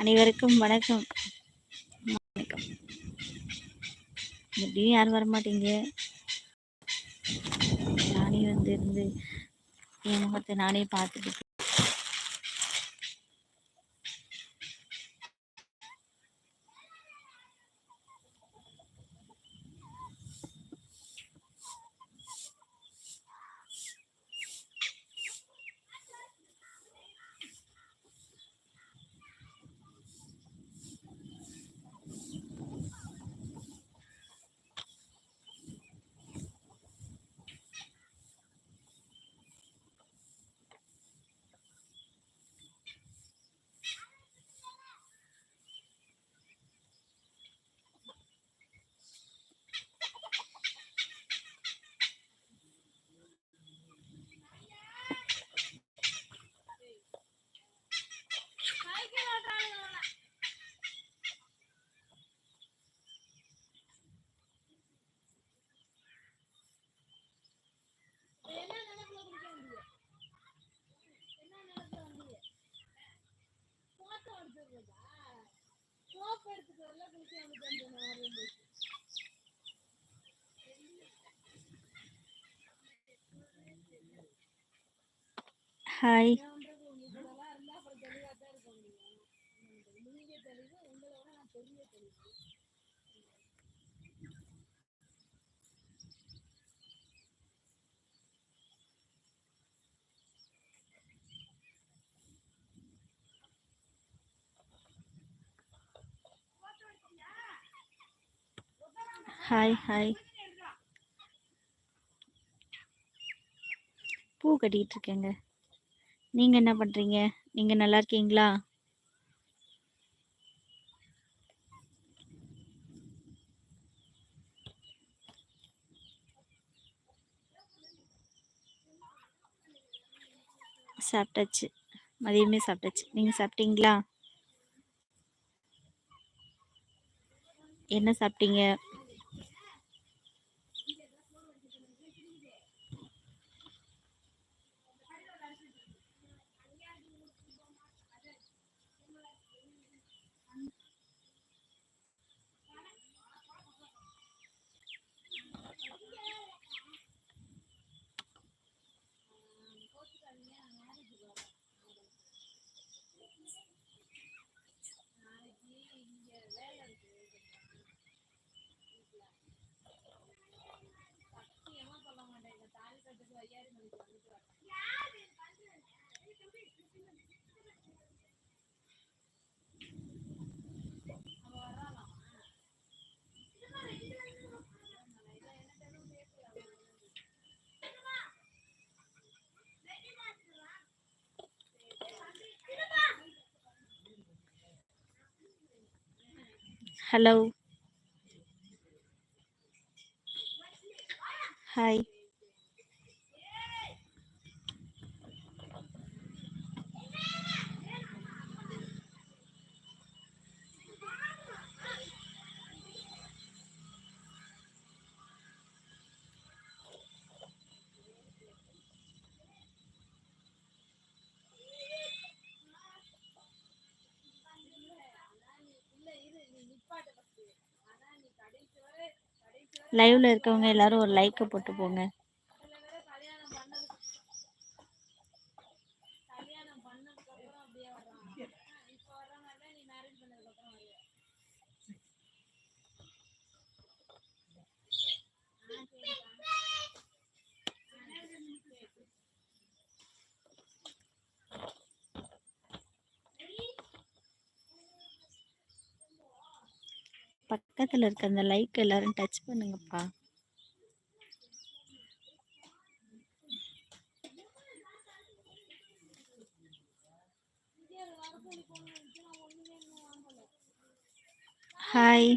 அனைவருக்கும் வணக்கம். வணக்கம். எப்படியும் யாரும் வரமாட்டீங்க. நானே வந்து இருந்து என் முகத்தை நானே பார்த்துட்டு ஹாய் ஹாய் ஹாய் பூ கட்டிகிட்டு இருக்கேங்க. நீங்க என்ன பண்றீங்க? நீங்க நல்லா இருக்கீங்களா? சாப்பிட்டாச்சு. மதியமே சாப்பிட்டாச்சு. நீங்க சாப்பிட்டீங்களா? என்ன சாப்பிட்டீங்க? ஹலோ ஹாய் லைவ்ல இருக்கவங்க எல்லாரும் ஒரு லைக்கை போட்டு போங்க. பக்கத்தில் இருக்க அந்த லைக் எல்லாரும் டச் பண்ணுங்கப்பா. ஹாய்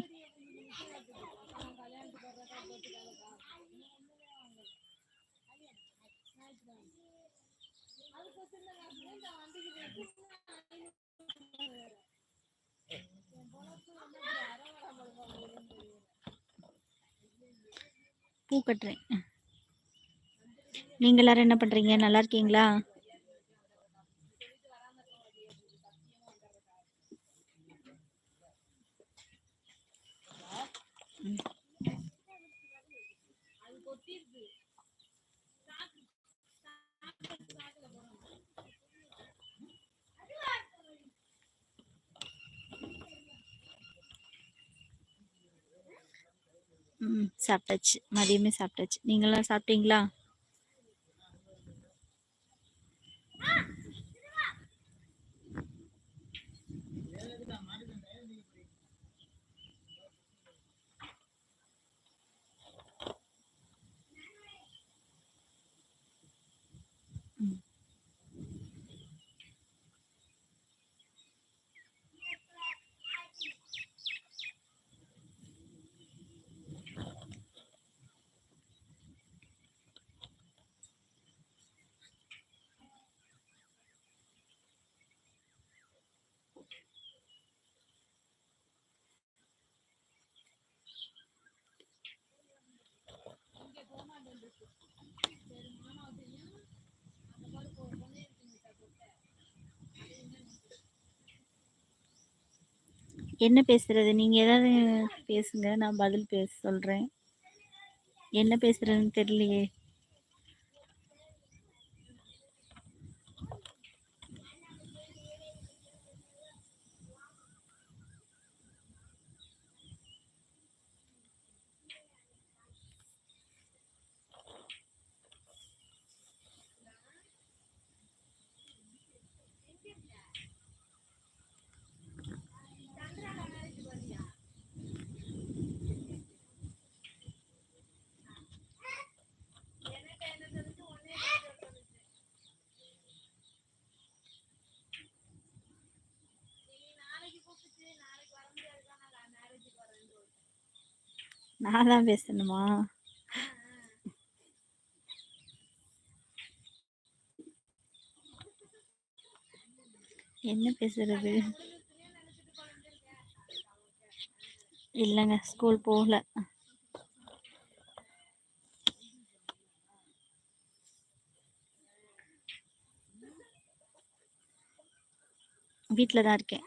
பூ கட்டுறேன். நீங்க எல்லாரும் என்ன பண்றீங்க? நல்லா இருக்கீங்களா? ம் சாப்பிட்டாச்சு. மதியமே சாப்பிட்டாச்சு. நீங்களாம் சாப்பிட்டீங்களா? என்ன பேசுறது? நீங்க ஏதாவது பேசுங்க நான் பதில் பேச சொல்றேன். என்ன பேசுறதுன்னு தெரியலையே. நான் தான் பேசணுமா? என்ன பேசுறது? இல்லைங்க ஸ்கூல் போகல. வீட்டில் தான் இருக்கேன்.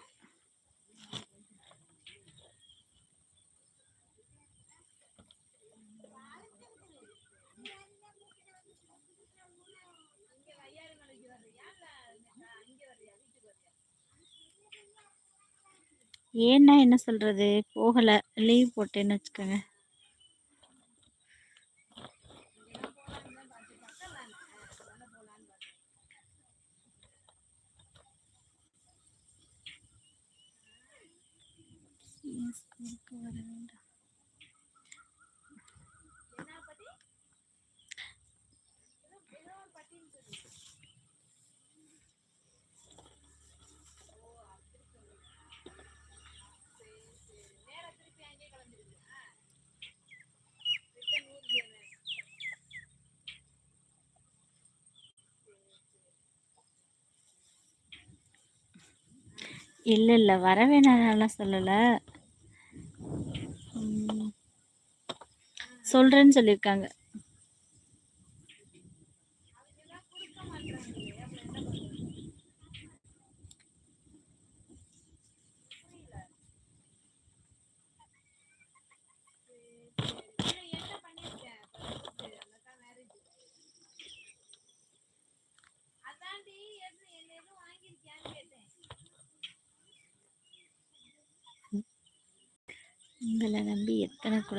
ஏன்னா என்ன சொல்றது? போகல. லீவ் போட்டேன்னு வச்சுக்கோங்க. ஸ்கூலுக்கு வர வேண்டாம் இல்லை இல்லை. வர வேணாம்லாம் சொல்லலை. சொல்கிறேன்னு சொல்றேன்னு சொல்லியிருக்காங்க.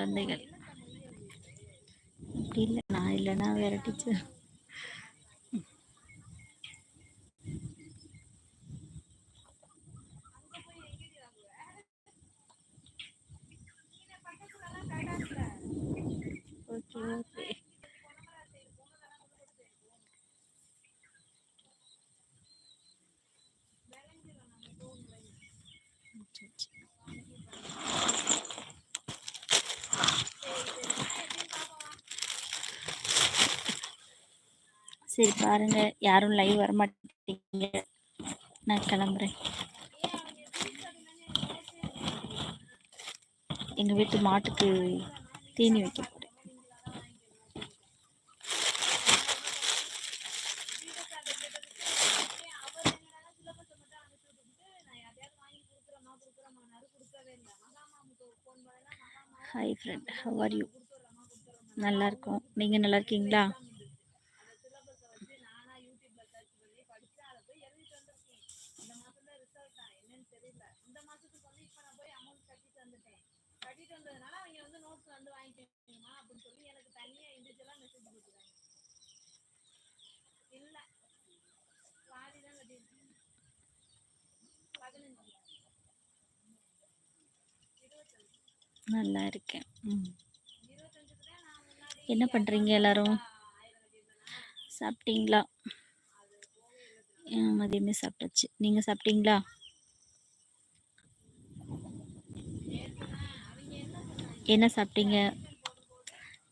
குழந்தைகள். அப்படி இல்லை நான் இல்லைன்னா வேற டீச்சர் ஓகே ஓகே சரி பாருங்க. யாரும் லைவ் வர மாட்டீங்க நான் கிளம்புறேன். எங்க வீட்டு மாட்டுக்கு தீனி வைக்க போறேன். Hi friend how are you நல்லா இருக்கோம். நீங்கள் நல்லா இருக்கீங்களா கட்டிட்டு வந்ததுனால அவங்க வந்து நோட்ஸ் வந்து வாங்கிக்கணுமா அப்படின்னு சொல்லி எனக்கு தனியா இண்டிவிஜுவலா மெசேஜ் போட்டுருக்காங்க இல்ல பாதி தான் கட்டியிருக்கேன் பதினஞ்சு இருபத்தஞ்சு நல்லா இருக்கேன். என்ன பண்ணுறீங்க எல்லாரும்? சாப்பிட்டீங்களா? மதியமே சாப்பிட்டாச்சு. நீங்கள் சாப்பிட்டீங்களா? என்ன சாப்பிட்டீங்க?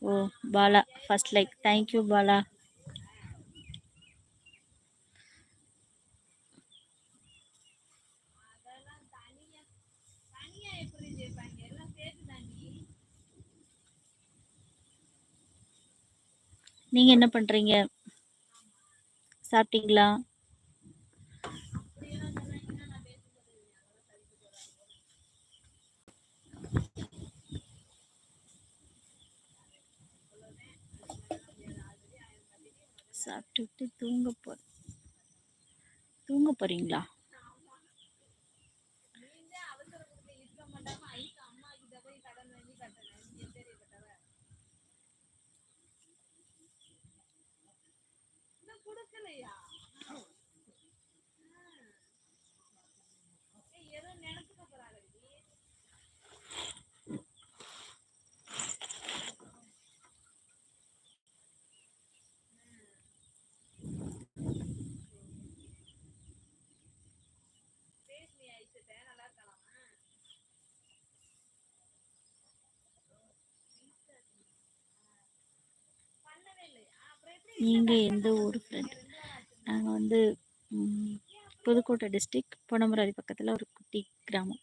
ஓ Bala. First like thank you Bala. நீங்கள் என்ன பண்ணுறீங்க சாப்பிட்டீங்களா? அப்படியெல்லாம் சாப்பிட்டுட்டு தூங்க போ தூங்க போகிறீங்களா நீங்கள் எந்த ஊர் ஃப்ரெண்ட் நாங்கள் வந்து புதுக்கோட்டை டிஸ்ட்ரிக் பொன்னமராதி பக்கத்தில் ஒரு குட்டி கிராமம்.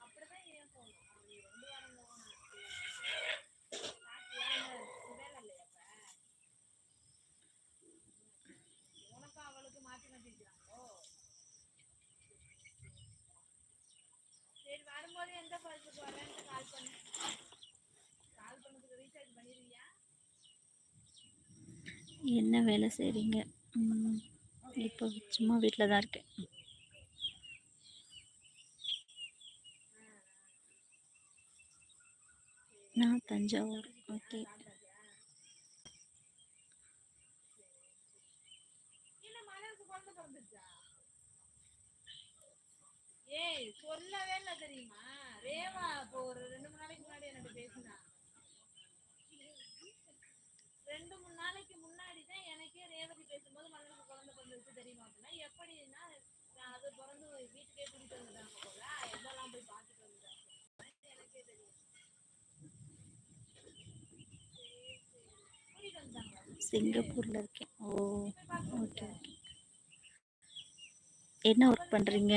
வரும்போது எந்த கால் பண்ணு ரெண்டு வாரம் போகணும் சாப்பிட்டியா வேலை இல்லையா அப்ப உனக்கும் அவளுக்கு மாத்தி மாத்தி வைக்கிறாங்களோ சரி வரும்போது எந்த பழத்துக்கு வரேன்ட்டு கால் பண்ணு கால் பண்ணதுக்கு ரீசார்ஜ் பண்ணிடுவியா என்ன வேலை செய்கிறீங்க இப்போ சும்மா வீட்டில் தான் இருக்கேன். நான் தஞ்சாவூர். ஓகே. ஏய் சொல்லவே இல்லை தெரியுமா? ரேவா இப்போ ஒரு ரெண்டு மூணு நாளைக்கு முன்னாடி எனக்கு பேசினா. ரெண்டு மூணு நாளைக்கு முன்னாடி தான் எனக்கே ரேவதி பேசும்போது மலருக்கு குழந்தை பிறந்துச்சு தெரியுமா அப்படின்னா எப்படின்னா நான் அது பிறந்து வீட்டுக்கே கூட்டிட்டு வந்துட்டாங்க போல எதெல்லாம் போய் பார்த்துட்டு வந்துட்டாங்க எனக்கே தெரியும். சிங்கப்பூரில் இருக்கேன். ஓ ஓகே என்ன ஒர்க் பண்ணுறீங்க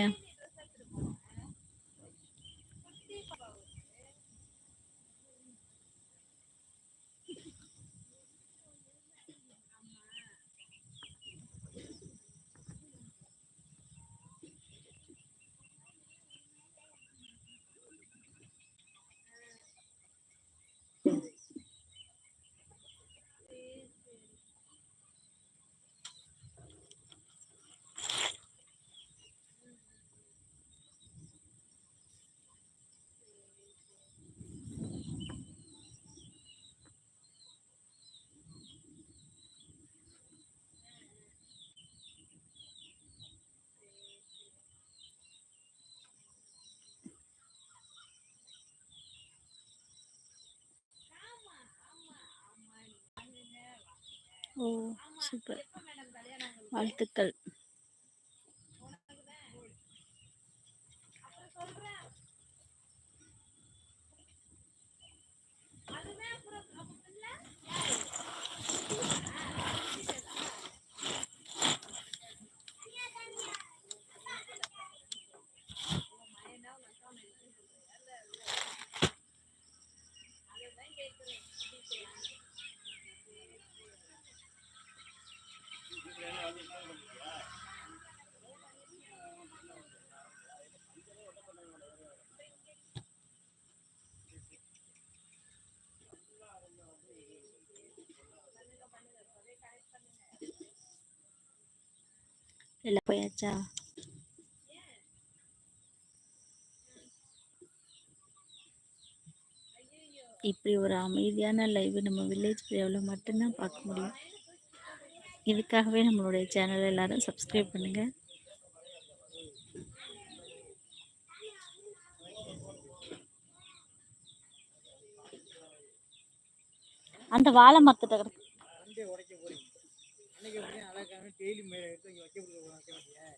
ஓ சூப்பர்? வாழ்த்துக்கள் வெளில போயாச்சா இப்படி ஒரு அமைதியான லைவ் நம்ம வில்லேஜ் பிரியாவில் மட்டும்தான் பார்க்க முடியும் இதுக்காகவே நம்மளுடைய சேனலை எல்லாரும் சப்ஸ்கிரைப் பண்ணுங்கள் அந்த வாழை மரத்துட்ட கிடக்கு வண்டியை அழகான டெய்லி எடுத்து வைக்க வைக்க மாட்டியா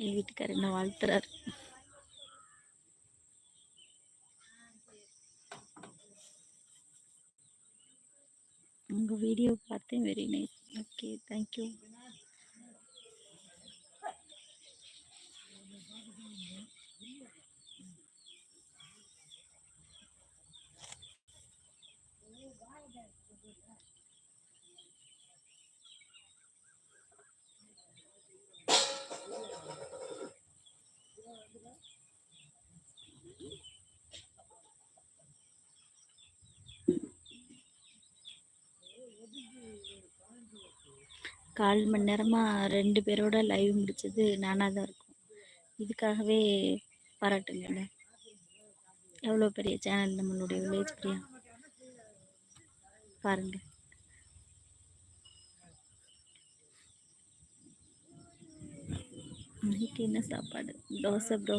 வீட்டுக்காரர் என்ன வாழ்த்துறாரு? உங்கள் வீடியோ பார்த்தேன் very nice okay thank you கால் மணி நேரமாக ரெண்டு பேரோட லைவ் முடிச்சது நானாக தான் இருக்கும். இதுக்காகவே பாராட்டுங்க எவ்வளோ பெரிய சேனல் நம்மளுடைய வில்லேஜ் பிரியா? பாருங்க. நைட்டு என்ன சாப்பாடு? தோசை ப்ரோ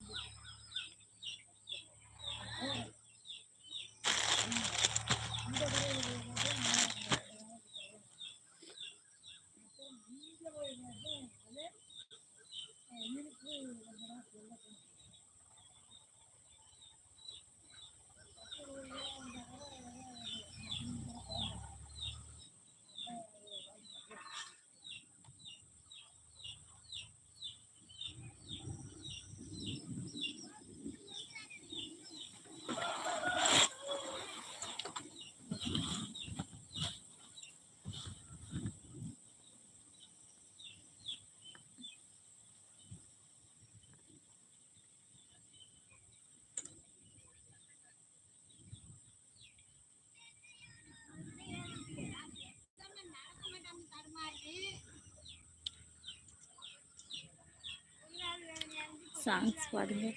சாங்ஸ் பாடுங்க.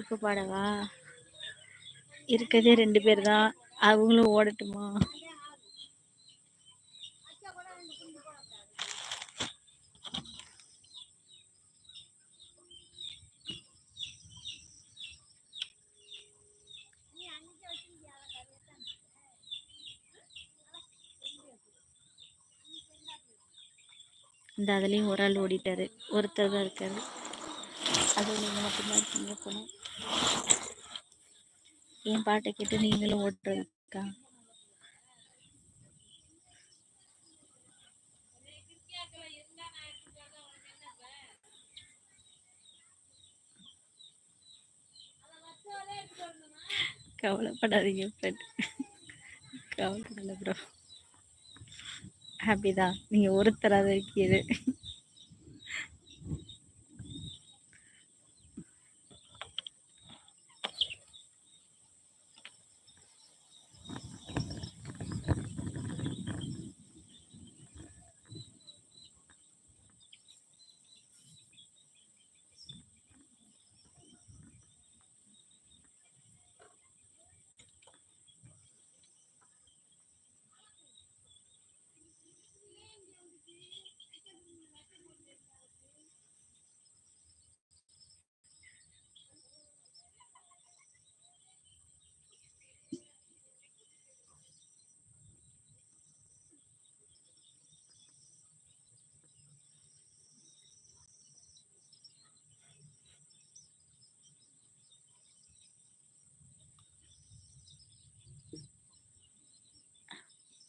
இப்போ பாடவா? இருக்கதே ரெண்டு பேர் தான் அவங்களும் ஓடட்டுமா? இந்த அதுலேயும் ஒரு ஆள் ஓடிட்டாரு. ஒருத்தர் தான் இருக்காரு. அது நீங்கள் மட்டும்தான் இருக்கீங்க என் பாட்டை கேட்டு நீங்களும் ஓட்டுறதுக்கா? கவலைப்படாதீங்க ஃப்ரெண்ட் கவலைப்படல ப்ரோ ஹாப்பி தான் நீங்கள் ஒருத்தராக இருக்கீது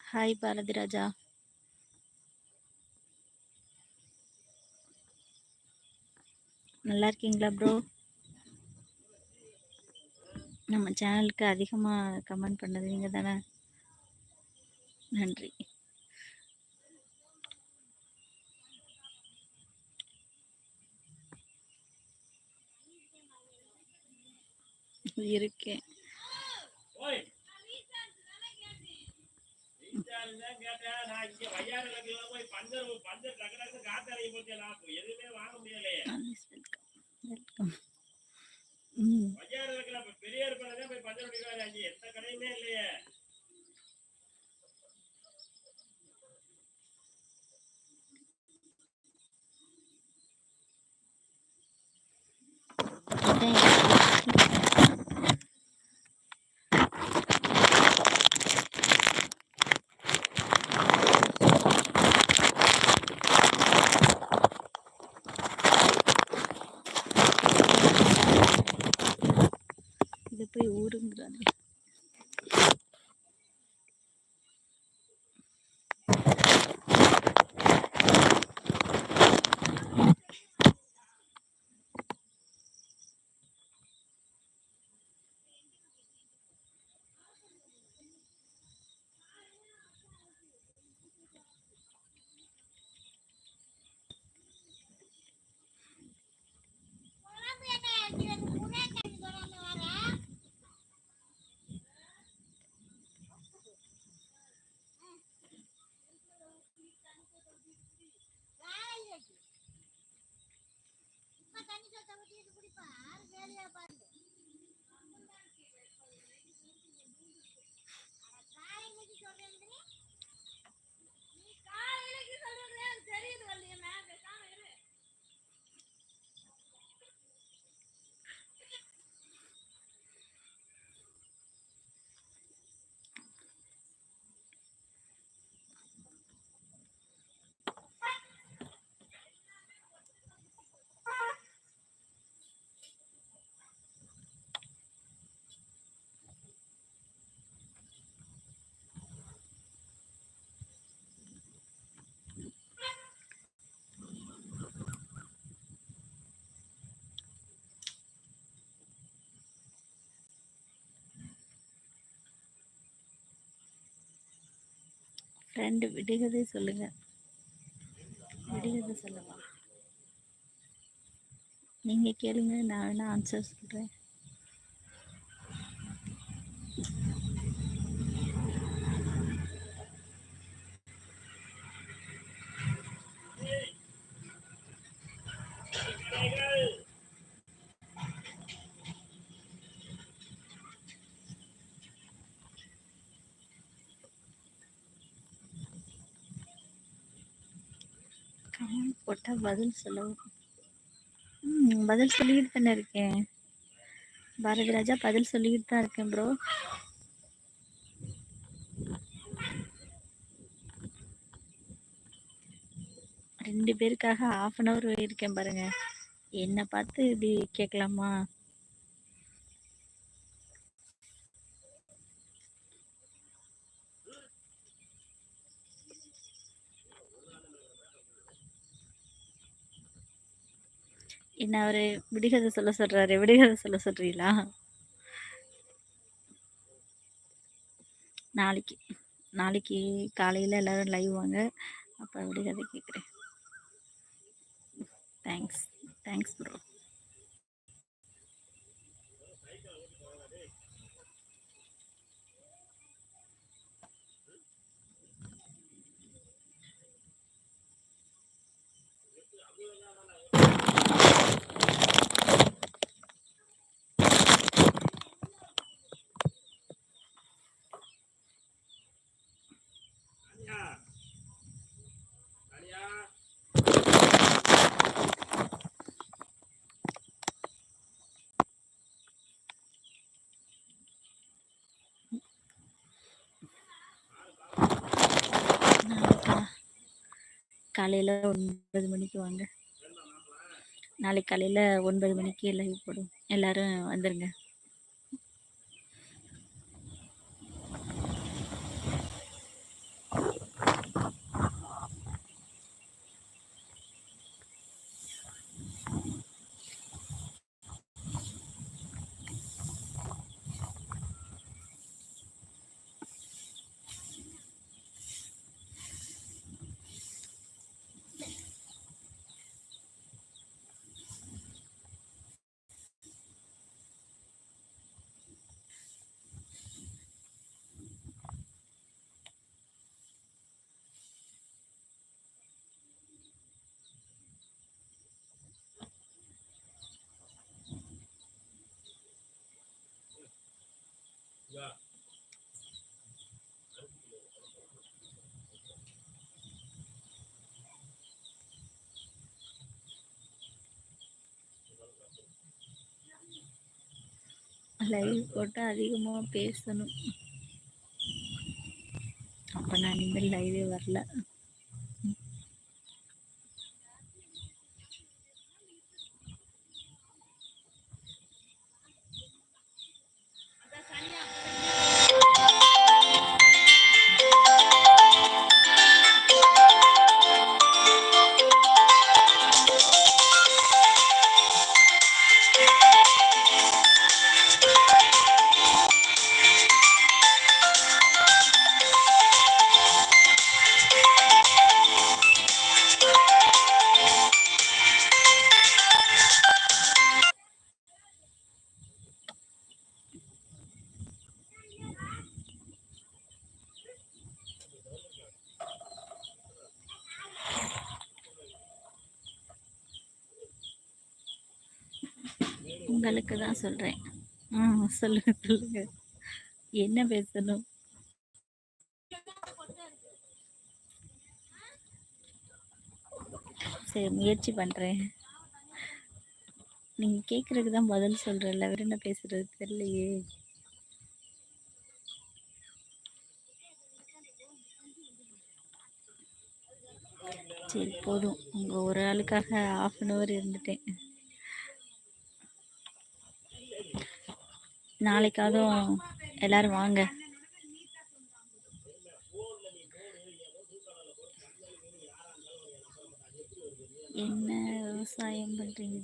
ஹாய் பாரதி ராஜா நல்லா இருக்கீங்களா ப்ரோ நம்ம சேனலுக்கு அதிகமாக கமெண்ட் பண்ணது நீங்கள் தானே? நன்றி. இருக்கேன். Always welcome. Welcome. ம் இதான் எனக்கு இது போய் ஊருங்கிறாங்க காலையிலக்கு ஃப்ரெண்டு விடுகதை சொல்லுங்க. விடுகதை சொல்லவா? நீங்கள் கேளுங்க நான் வேணால் ஆன்சர் சொல்கிறேன் கமெண்ட் பதில் சொல்லவும் ம் பதில் சொல்லிக்கிட்டு தானே இருக்கேன். பாரதி ராஜா பதில் சொல்லிக்கிட்டு தான் இருக்கேன் ப்ரோ ரெண்டு பேருக்காக ஆஃப் அன் ஹவர் இருக்கேன் பாருங்க. என்னை பார்த்து இப்படி கேட்கலாமா? என்ன அவரு விடுகதை சொல்ல சொல்றாரு விடுகதை சொல்ல சொல்றீங்களா? நாளைக்கு நாளைக்கு காலையில எல்லாரும் லைவ் வாங்க அப்ப விடுகதை கேட்குறேன் தேங்க்ஸ் தேங்க்ஸ் ப்ரோ காலையில் ஒன்பது மணிக்கு வாங்க. நாளைக்கு காலையில் ஒன்பது மணிக்கு லைவ் போடும். எல்லாரும் வந்துடுங்க லைவ் போட்டு அதிகமாக பேசணும். அப்போ நான் இனிமேல் லைவே வரல. உங்களுக்கு தான் சொல்கிறேன் ஆ சொல்லுங்க சொல்லுங்க. என்ன பேசணும்? சரி முயற்சி பண்ணுறேன் நீங்கள் கேட்குறதுக்கு தான் பதில் சொல்கிறேன்ல வேற என்ன பேசுறது தெரியலையே. சரி போதும். உங்கள் ஒரு ஆளுக்காக ஆஃப் அன் ஹவர் இருந்துட்டேன். நாளைக்காவது எல்லாரும் வாங்க. என்ன விவசாயம் பண்ணுறீங்க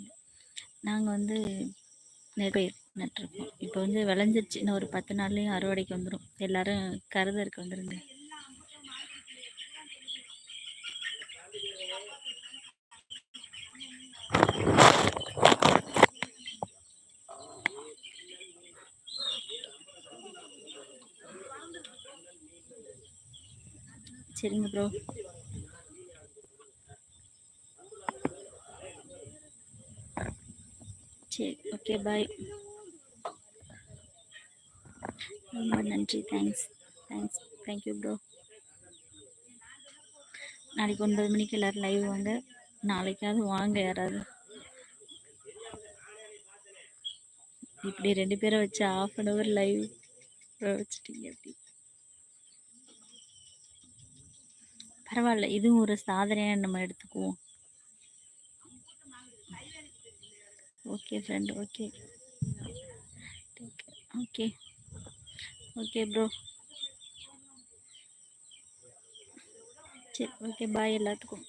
நாங்கள் வந்து நெற்பயிர் நட்டுருக்கோம் இப்போ வந்து விளைஞ்சிருச்சு. இன்னும் ஒரு பத்து நாள்லேயும் அறுவடைக்கு வந்துடும் எல்லாரும் கருதருக்கு வந்துருங்க. சரிங்க ப்ரோ சரி ஓகே பாய் ரொம்ப நன்றி தேங்க்ஸ் தேங்க்ஸ் தேங்க்யூ ப்ரோ நாளைக்கு ஒன்பது மணிக்கு எல்லோரும் லைவ் வாங்க. நாளைக்காவது வாங்க யாராவது. இப்படி ரெண்டு பேரை வச்சு ஆஃப் அன் ஹவர் லைவ் வச்சுட்டீங்க அப்படி. பரவாயில்ல. இதுவும் ஒரு சாதனையாக நம்ம எடுத்துக்குவோம். Okay friend okay okay okay bro சரி ஓகே பாய் எல்லாத்துக்கும்.